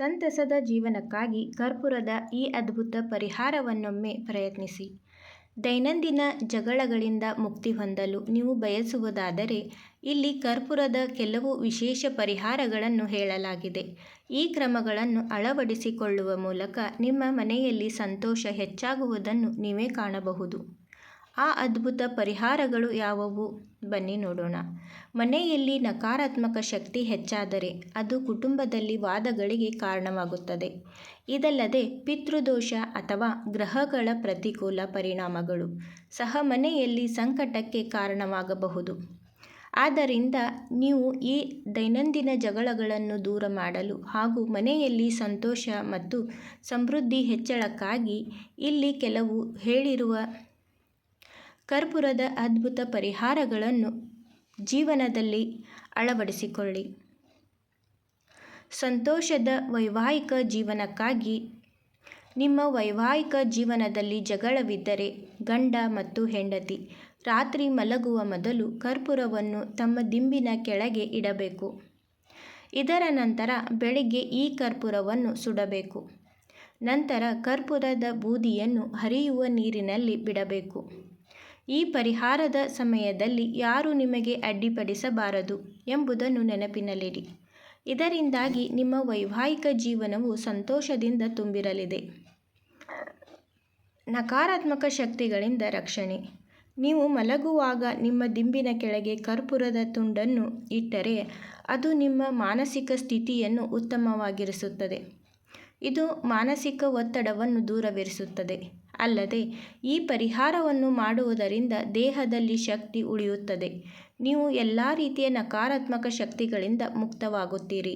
ಸಂತಸದ ಜೀವನಕ್ಕಾಗಿ ಕರ್ಪೂರದ ಈ ಅದ್ಭುತ ಪರಿಹಾರವನ್ನೊಮ್ಮೆ ಪ್ರಯತ್ನಿಸಿ. ದೈನಂದಿನ ಜಗಳಗಳಿಂದ ಮುಕ್ತಿ ಹೊಂದಲು ನೀವು ಬಯಸುವುದಾದರೆ, ಇಲ್ಲಿ ಕರ್ಪೂರದ ಕೆಲವು ವಿಶೇಷ ಪರಿಹಾರಗಳನ್ನು ಹೇಳಲಾಗಿದೆ. ಈ ಕ್ರಮಗಳನ್ನು ಅಳವಡಿಸಿಕೊಳ್ಳುವ ಮೂಲಕ ನಿಮ್ಮ ಮನೆಯಲ್ಲಿ ಸಂತೋಷ ಹೆಚ್ಚಾಗುವುದನ್ನು ನೀವೇ ಕಾಣಬಹುದು. ಆ ಅದ್ಭುತ ಪರಿಹಾರಗಳು ಯಾವುವು? ಬನ್ನಿ ನೋಡೋಣ. ಮನೆಯಲ್ಲಿ ನಕಾರಾತ್ಮಕ ಶಕ್ತಿ ಹೆಚ್ಚಾದರೆ ಅದು ಕುಟುಂಬದಲ್ಲಿ ವಾದಗಳಿಗೆ ಕಾರಣವಾಗುತ್ತದೆ. ಇದಲ್ಲದೆ ಪಿತೃದೋಷ ಅಥವಾ ಗ್ರಹಗಳ ಪ್ರತಿಕೂಲ ಪರಿಣಾಮಗಳು ಸಹ ಮನೆಯಲ್ಲಿ ಸಂಕಟಕ್ಕೆ ಕಾರಣವಾಗಬಹುದು. ಆದ್ದರಿಂದ ನೀವು ಈ ದೈನಂದಿನ ಜಗಳಗಳನ್ನು ದೂರ ಮಾಡಲು ಹಾಗೂ ಮನೆಯಲ್ಲಿ ಸಂತೋಷ ಮತ್ತು ಸಮೃದ್ಧಿ ಹೆಚ್ಚಳಕ್ಕಾಗಿ ಇಲ್ಲಿ ಕೆಲವು ಹೇಳಿರುವ ಕರ್ಪೂರದ ಅದ್ಭುತ ಪರಿಹಾರಗಳನ್ನು ಜೀವನದಲ್ಲಿ ಅಳವಡಿಸಿಕೊಳ್ಳಿ. ಸಂತೋಷದ ವೈವಾಹಿಕ ಜೀವನಕ್ಕಾಗಿ, ನಿಮ್ಮ ವೈವಾಹಿಕ ಜೀವನದಲ್ಲಿ ಜಗಳವಿದ್ದರೆ ಗಂಡ ಮತ್ತು ಹೆಂಡತಿ ರಾತ್ರಿ ಮಲಗುವ ಮೊದಲು ಕರ್ಪೂರವನ್ನು ತಮ್ಮ ದಿಂಬಿನ ಕೆಳಗೆ ಇಡಬೇಕು. ಇದರ ನಂತರ ಬೆಳಿಗ್ಗೆ ಈ ಕರ್ಪೂರವನ್ನು ಸುಡಬೇಕು. ನಂತರ ಕರ್ಪೂರದ ಬೂದಿಯನ್ನು ಹರಿಯುವ ನೀರಿನಲ್ಲಿ ಬಿಡಬೇಕು. ಈ ಪರಿಹಾರದ ಸಮಯದಲ್ಲಿ ಯಾರೂ ನಿಮಗೆ ಅಡ್ಡಿಪಡಿಸಬಾರದು ಎಂಬುದನ್ನು ನೆನಪಿನಲ್ಲಿಡಿ. ಇದರಿಂದಾಗಿ ನಿಮ್ಮ ವೈವಾಹಿಕ ಜೀವನವು ಸಂತೋಷದಿಂದ ತುಂಬಿರಲಿದೆ. ನಕಾರಾತ್ಮಕ ಶಕ್ತಿಗಳಿಂದ ರಕ್ಷಣೆ. ನೀವು ಮಲಗುವಾಗ ನಿಮ್ಮ ದಿಂಬಿನ ಕೆಳಗೆ ಕರ್ಪೂರದ ತುಂಡನ್ನು ಇಟ್ಟರೆ ಅದು ನಿಮ್ಮ ಮಾನಸಿಕ ಸ್ಥಿತಿಯನ್ನು ಉತ್ತಮವಾಗಿರಿಸುತ್ತದೆ. ಇದು ಮಾನಸಿಕ ಒತ್ತಡವನ್ನು ದೂರವಿರಿಸುತ್ತದೆ. ಅಲ್ಲದೆ ಈ ಪರಿಹಾರವನ್ನು ಮಾಡುವುದರಿಂದ ದೇಹದಲ್ಲಿ ಶಕ್ತಿ ಉಳಿಯುತ್ತದೆ. ನೀವು ಎಲ್ಲ ರೀತಿಯ ನಕಾರಾತ್ಮಕ ಶಕ್ತಿಗಳಿಂದ ಮುಕ್ತವಾಗುತ್ತೀರಿ.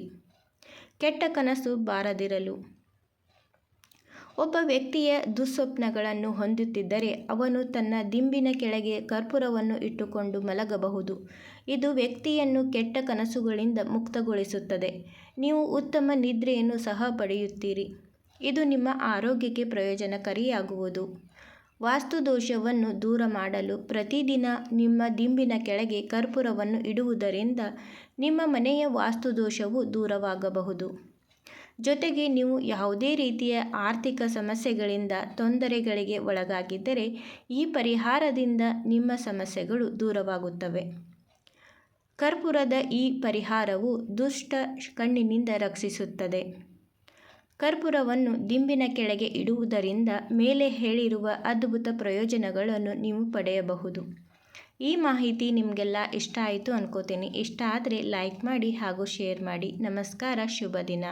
ಕೆಟ್ಟ ಕನಸು ಬಾರದಿರಲು. ಒಬ್ಬ ವ್ಯಕ್ತಿಯ ದುಸ್ವಪ್ನಗಳನ್ನು ಹೊಂದುತ್ತಿದ್ದರೆ ಅವನು ತನ್ನ ದಿಂಬಿನ ಕೆಳಗೆ ಕರ್ಪೂರವನ್ನು ಇಟ್ಟುಕೊಂಡು ಮಲಗಬಹುದು. ಇದು ವ್ಯಕ್ತಿಯನ್ನು ಕೆಟ್ಟ ಕನಸುಗಳಿಂದ ಮುಕ್ತಗೊಳಿಸುತ್ತದೆ. ನೀವು ಉತ್ತಮ ನಿದ್ರೆಯನ್ನು ಸಹ ಪಡೆಯುತ್ತೀರಿ. ಇದು ನಿಮ್ಮ ಆರೋಗ್ಯಕ್ಕೆ ಪ್ರಯೋಜನಕಾರಿಯಾಗುವುದು. ವಾಸ್ತುದೋಷವನ್ನು ದೂರ ಮಾಡಲು ಪ್ರತಿದಿನ ನಿಮ್ಮ ದಿಂಬಿನ ಕೆಳಗೆ ಕರ್ಪೂರವನ್ನು ಇಡುವುದರಿಂದ ನಿಮ್ಮ ಮನೆಯ ವಾಸ್ತು ದೋಷವು ದೂರವಾಗಬಹುದು. ಜೊತೆಗೆ ನೀವು ಯಾವುದೇ ರೀತಿಯ ಆರ್ಥಿಕ ಸಮಸ್ಯೆಗಳಿಂದ ತೊಂದರೆಗಳಿಗೆ ಒಳಗಾಗಿದ್ದರೆ ಈ ಪರಿಹಾರದಿಂದ ನಿಮ್ಮ ಸಮಸ್ಯೆಗಳು ದೂರವಾಗುತ್ತವೆ. ಕರ್ಪೂರದ ಈ ಪರಿಹಾರವು ದುಷ್ಟ ಕಣ್ಣಿನಿಂದ ರಕ್ಷಿಸುತ್ತದೆ. ಕರ್ಪೂರವನ್ನು ದಿಂಬಿನ ಕೆಳಗೆ ಇಡುವುದರಿಂದ ಮೇಲೆ ಹೇಳಿರುವ ಅದ್ಭುತ ಪ್ರಯೋಜನಗಳನ್ನು ನೀವು ಪಡೆಯಬಹುದು. ಈ ಮಾಹಿತಿ ನಿಮಗೆಲ್ಲ ಇಷ್ಟ ಆಯಿತು ಅನ್ಕೋತೀನಿ. ಇಷ್ಟ ಆದರೆ ಲೈಕ್ ಮಾಡಿ ಹಾಗೂ ಶೇರ್ ಮಾಡಿ. ನಮಸ್ಕಾರ ಶುಭ ದಿನ